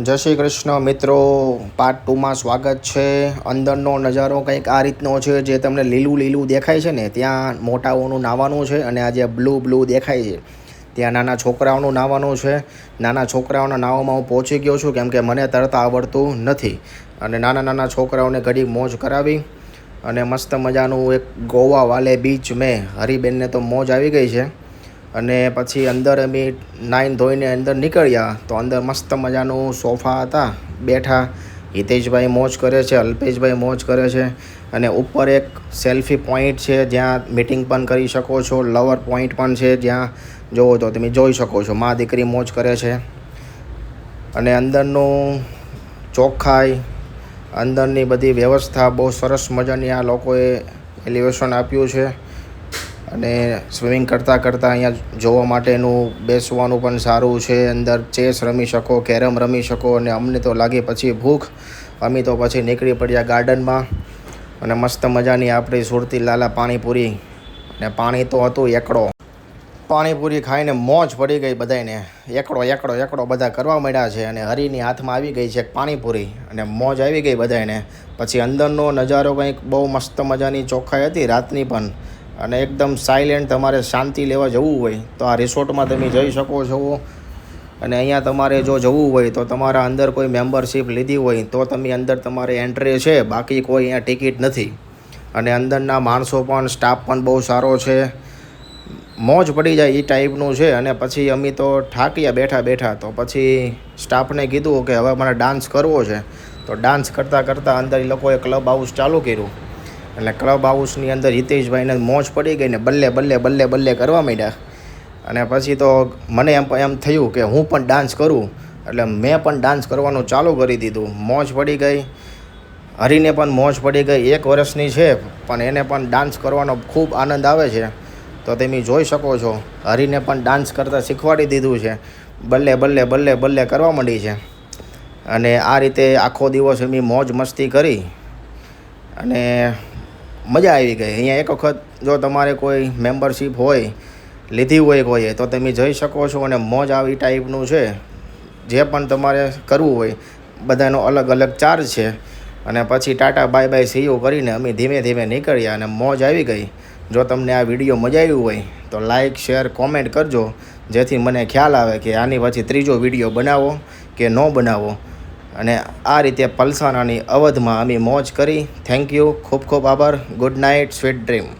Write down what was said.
જય શ્રી કૃષ્ણ મિત્રો. પાર્ટ ટુમાં સ્વાગત છે. અંદરનો નજારો કંઈક આ રીતનો છે જે તમને લીલું લીલું દેખાય છે ને, ત્યાં મોટાઓનું નાવાનું છે અને આ જે બ્લુ બ્લુ દેખાય છે, ત્યાં નાના છોકરાઓનું નાવાનું છે. નાના છોકરાઓના નાવામાં હું પહોંચી ગયો છું કેમ કે મને તરતા આવડતું નથી. અને નાના નાના છોકરાઓને ઘડી મોજ કરાવી અને મસ્ત મજાનું એક ગોવા વાલે બીચ મેં. હરિબેનને તો મોજ આવી ગઈ છે. અને પછી અંદર અમે નાઈન ધોઈને અંદર નીકળ્યા તો અંદર મસ્ત મજાનું સોફા હતા, બેઠા. હિતેશભાઈ મોજ કરે છે, અલ્પેશભાઈ મોજ કરે છે. અને ઉપર એક સેલ્ફી પોઈન્ટ છે, જ્યાં મિટિંગ પણ કરી શકો છો, લવર પોઈન્ટ પણ છે, જ્યાં જોવો તો તમે જોઈ શકો છો, મા દીકરી મોજ કરે છે. અને અંદરનું ચોખ્ખાઈ, અંદરની બધી વ્યવસ્થા બહુ સરસ મજાની આ લોકોએ એલિવેશન આપ્યું છે. અને સ્વિમિંગ કરતાં કરતાં અહીંયા જોવા માટેનું બેસવાનું પણ સારું છે. અંદર ચેસ રમી શકો, કેરમ રમી શકો અને અમને તો લાગી પછી ભૂખ, અમે તો પછી નીકળી પડ્યા ગાર્ડનમાં. અને મસ્ત મજાની આપણી સુરતી લાલા પાણીપુરી. અને પાણી તો હતું એકડો. પાણીપુરી ખાઈને મોજ પડી ગઈ બધાને એકડો એકડો એકડો બધા કરવા માંડ્યા છે અને હરીની હાથમાં આવી ગઈ છે પાણીપુરી. અને મોજ આવી ગઈ બધાને પછી અંદરનો નજારો કંઈક બહુ મસ્ત મજાની ચોખ્ખાઈ હતી રાતની પણ. અને એકદમ સાયલેન્ટ તમારે શાંતિ લેવા જવું હોય, તો આ રિસોર્ટમાં તમે જઈ શકો છો. અને અહીંયા તમારે જો જવું હોય, તો તમારા અંદર કોઈ મેમ્બરશિપ લીધી હોય, તો તમે અંદર તમારે એન્ટ્રી છે, બાકી કોઈ અહીંયા ટિકિટ નથી. અને અંદરના માણસો પણ સ્ટાફ પણ બહુ સારો છે. મોજ પડી જાય એ ટાઈપનું છે, અને પછી અમે તો ઠાકીયા બેઠા બેઠા, તો પછી સ્ટાફને કીધું કે હવે મને ડાન્સ કરવો છે. તો ડાન્સ કરતાં કરતાં અંદર એ લોકોએ ક્લબ હાઉસ ચાલુ કર્યું. એટલે ક્લબ હાઉસની અંદર હિતેશભાઈને મોજ પડી ગઈ ને બલ્લે બલ્લે બલ્લે બલ્લે કરવા માંડ્યા. અને પછી તો મને એમ એમ થયું કે હું પણ ડાન્સ કરું. એટલે મેં પણ ડાન્સ કરવાનું ચાલુ કરી દીધું. મોજ પડી ગઈ. હરીને પણ મોજ પડી ગઈ. એક વર્ષની છે, પણ એને પણ ડાન્સ કરવાનો ખૂબ આનંદ આવે છે. તો તમે જોઈ શકો છો, હરીને પણ ડાન્સ કરતાં શીખવાડી દીધું છે. બલ્લે બલ્લે બલ્લે બલ્લે કરવા માંડી છે. અને આ રીતે આખો દિવસ એમની મોજ મસ્તી કરી. અને મજા આવી ગઈ. અહીંયા એક વખત જો તમારે કોઈ મેમ્બરશિપ હોય, લીધી હોય કોઈએ, તો તમે જઈ શકો છો અને મોજ આવી ટાઈપનું છે. જે પણ તમારે કરવું હોય, બધાનો અલગ અલગ ચાર્જ છે. અને પછી ટાટા બાય બાય સીઓ કરીને અમે ધીમે ધીમે નીકળ્યા અને મોજ આવી ગઈ. જો તમને આ વીડિયો મજા આવ્યું હોય, તો લાઇક શેર કોમેન્ટ કરજો. જેથી મને ખ્યાલ આવે કે આની પછી ત્રીજો વીડિયો બનાવો કે ન બનાવો. અને આ રીતે પલસાણાની અવધમાં અમે મોજ કરી. થેન્ક યુ ખૂબ ખૂબ આભાર. Good night sweet dream